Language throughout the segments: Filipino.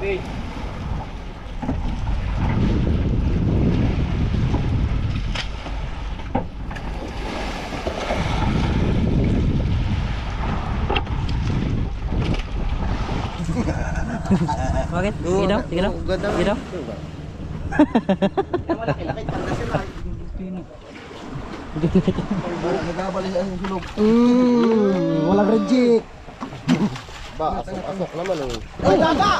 Bakit? Sige daw, sige daw. Sige daw. Nagabalik ang sulog. Mm, walang reject. Ba, asok-asok naman oh. Ay, daga!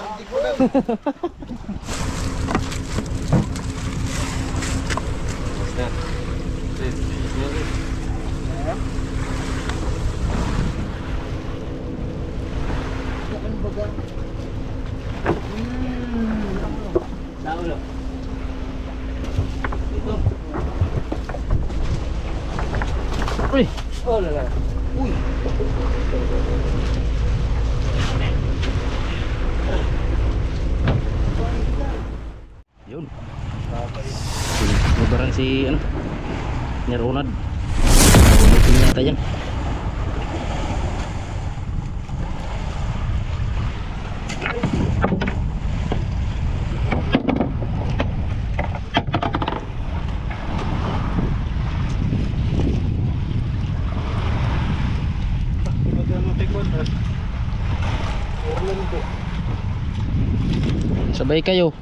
Uy! Oh, lala. Uy. Si ano? Ni Ronald. Ulitin yata yan. Sabay kayo.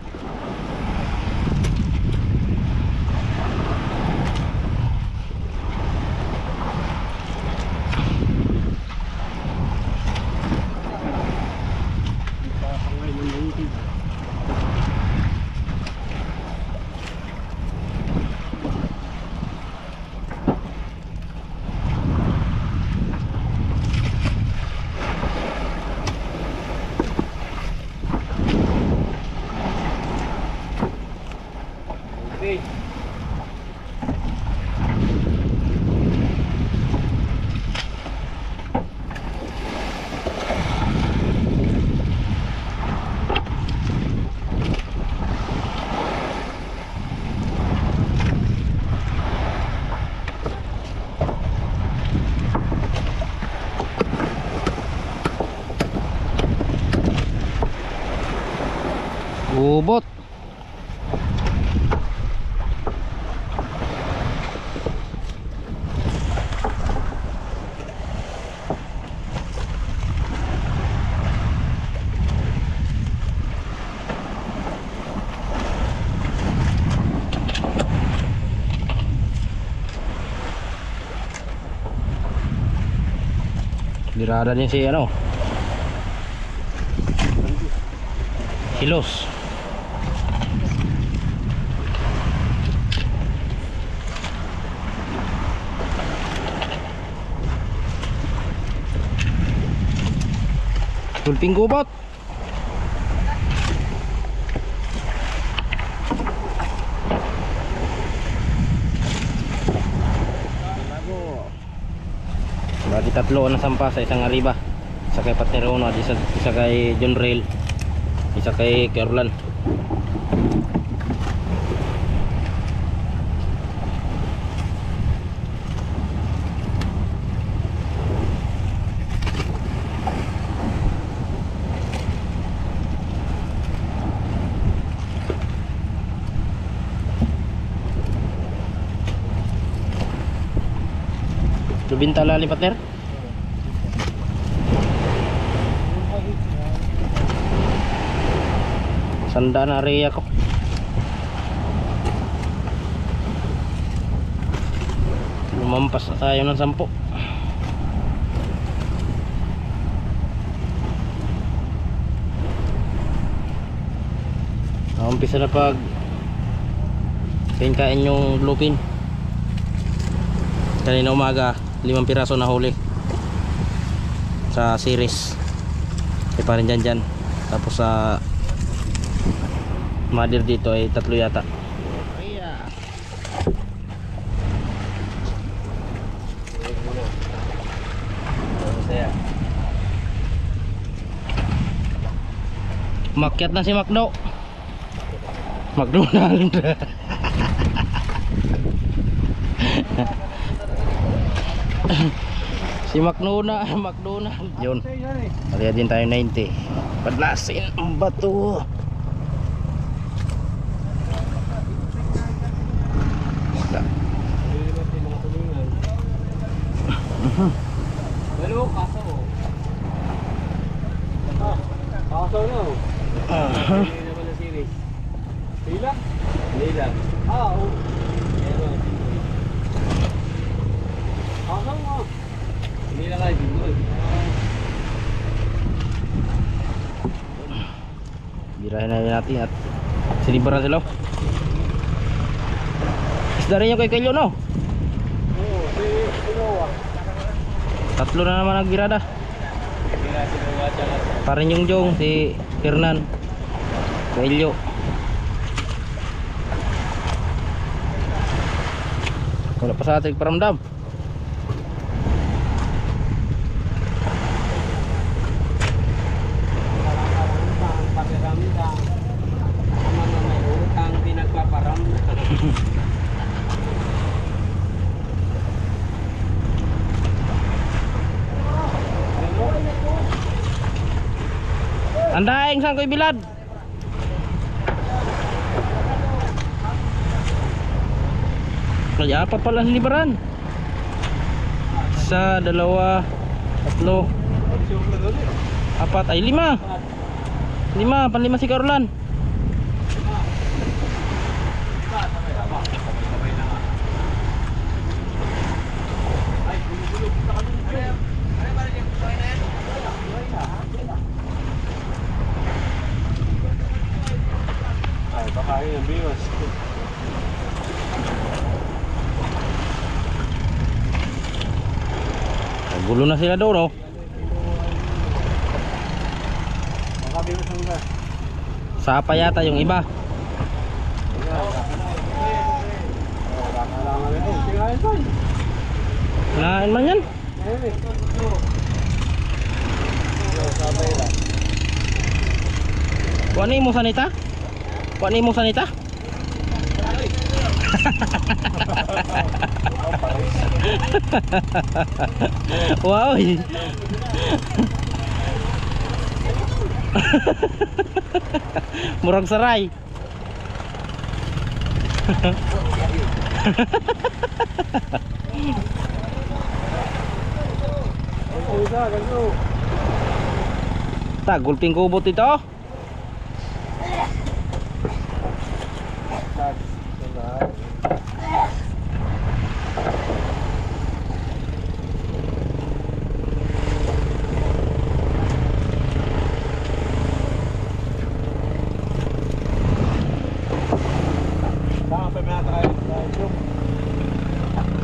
Ubot. Birada din si ano Hilos Tulping gubot Bali tatlo na sampa sa isang ariba. Isa kay Paterono at isa, isa kay John Rail. Isa kay Kerlan. Lubinta lali partner? Sanda na area ko. Lumampas na tayo ng sampo. Naumpisa na pag kain yung bluepin. Kanina umaga, limang piraso na huli sa series. Eh pa rin dyan dyan. Tapos sa mother dito ay tatlo yata. Makyat na si Macdo. McDonald. si McDonald, McDonald. Yun. Kaya din tayo 90. Padlasin ang bato. Pero kaso. Kaso na. Aha. Hindi naman na series. Ah. Hindi lang bingol. Birahin na natin at sinibaran sila. Isda rin yung kay Kelyo no? Oo, si Sinowa. Tatlo na naman nagbirada. Parin yung Jong, si Hernan. Kelyo. Wala pa sa ating paramdam. Andaing sang ko'y bilad. Ay, apat pala sinibaran. Isa, dalawa, tatlo, apat, ay lima. Lima, panlima si Carolan. Ay, baka yun ang biwas. Gulo na sila ang gas. Sapa yata yung iba. Kinain man yan. Ayun eh. Sabay lang. Kuha ni mo sanita? Kuha ni mo sanita? wow. Murag saray. Ay, isa, ganito. Ta, gulping kubot ito. Saan pa may atay? Yung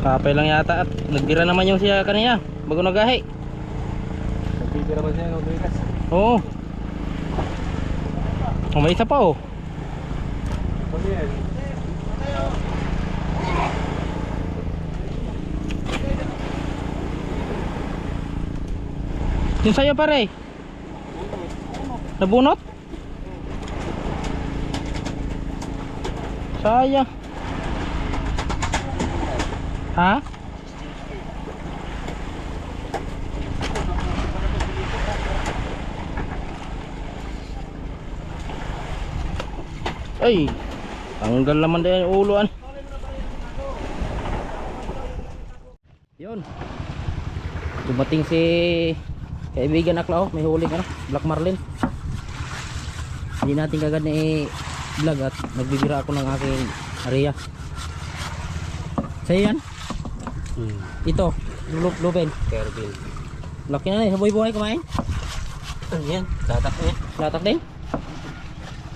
Kapay lang yata at nagbira naman yung siya kanina bago nagahi. Nagpipira man siya ng bigas. Oo. Oh, may isa pa oh. Yan. Yung sa'yo pare. Nabunot? Sayang. Ha? Ay, tanggal naman din yung uluan. Yun. Dumating si kaibigan Aklao, may huling ano, Black Marlin. Hindi natin kagad na i-vlog at nagbibira ako ng aking area. Sa'yo yan? Hmm. Ito, Lu Lupen. Kervin. Laki na na, buhay-buhay kumain. Ano yan? Tatak niya. Latak din.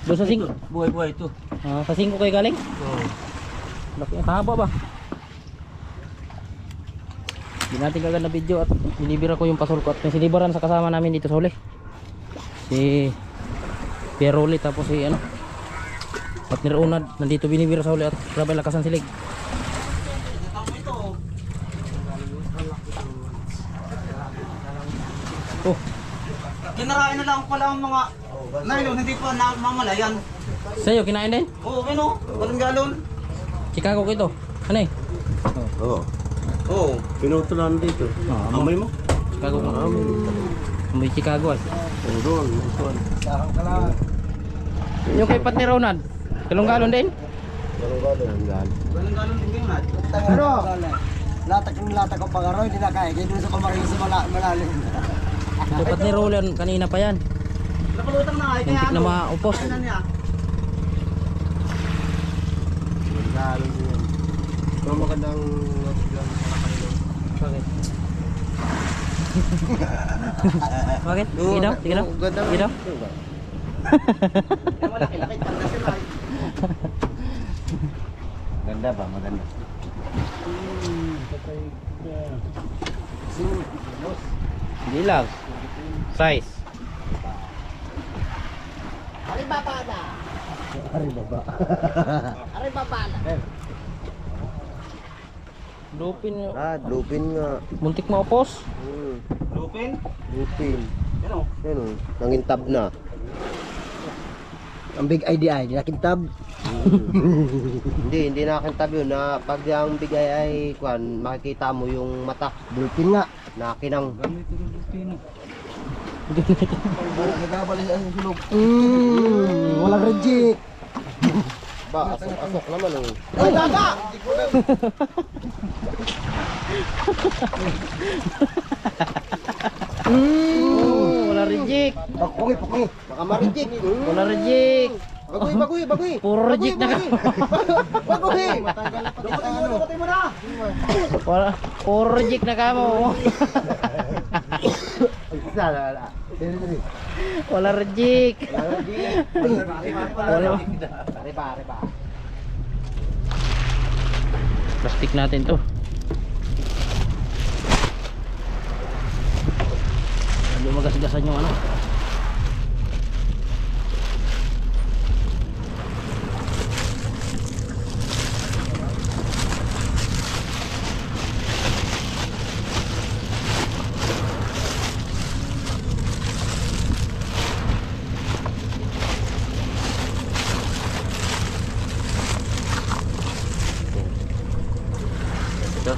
Doon sa sing Buhay-buhay ito. ah, sa singko kayo galing. Oo. Laki, haba ba? Hindi natin kagad na video at binibira ko yung pasol ko at may sinibaran sa kasama namin dito sa huli. Si Pierroli tapos si ano Partner Unad nandito binibira sa huli at grabe lakas ang silig. Oh, Kinarain na lang pala ang mga nylon, hindi pa na mamalayan. sa'yo kinain din? Oo, oh, ano? Walang galon. Chicago ko ito. Ano eh? Oo. Oo. Pinutulan dito. Ah, Amoy mo? Chicago ko. Amoy Chicago ay. Doon, doon. Sahang ka lang. Yung kay Pat ni Ronald. Kalunggalon din. Galong-galong. Walang galon din kayo na. Ano? Latak yung latak ko pag-aroy, hindi na kaya. Kaya doon sa pamarin sa mala malalim. Kay Pat ni Ronald kanina pa yan. Napulutang na ay kaya Muntik na ano. maupos. Niya? Galong yun. Ito magandang Bakit? Bakit? Sige daw, sige daw. Ganda Sige daw. Kaya malaki-laki panda sila. ay. Ganda ba? Maganda. Hindi lang. Size. Ari baba. Lupin nyo. Ah, lupin nga. Muntik maupos. Hmm, Lupin. lupin. Yan o. Yan o, nangintab na. Ang big idea ay nakintab. Hindi, hindi nakintab yun. Na pag ang bigay ay kwan, makikita mo yung mata. Lupin nga. Nakinang. Mm, walang reject. Ba, asok-asok naman oh. Ay, gaga! Oh, wala reject. Pakungi, pakungi. Baka ma-reject. Wala reject. Baguhi, baguhi, baguhi. Puro reject na ka. Baguhi. Dumating mo, dumating mo na. Wala, puro reject na ka mo. Isa, wala. Dali, dali. Wala reject. Wala. Riba, riba. Plastic natin to. Hindi magasgasan yung ano. Ito.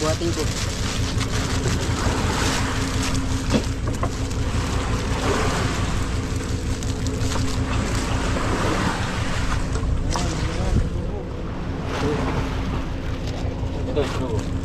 Buhatin ko. Sa ulo.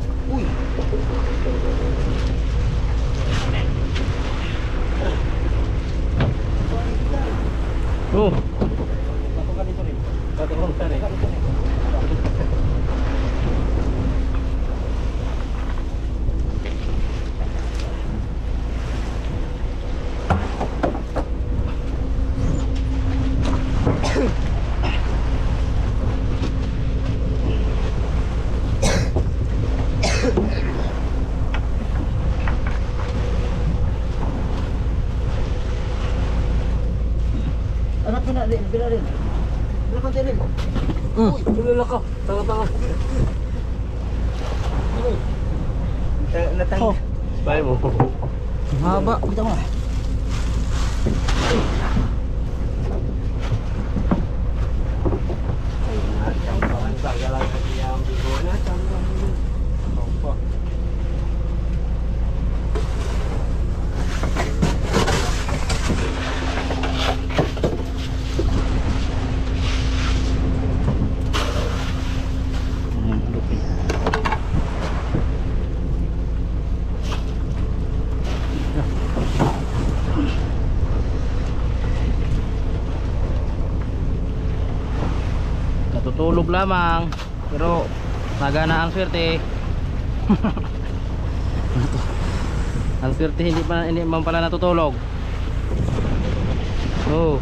Natang. Oh. Spy mo. Haba. Kita mo. Hmm, Tulog lamang. Pero nagana ang swerte. ang swerte hindi pa hindi man pala natutulog. Oh.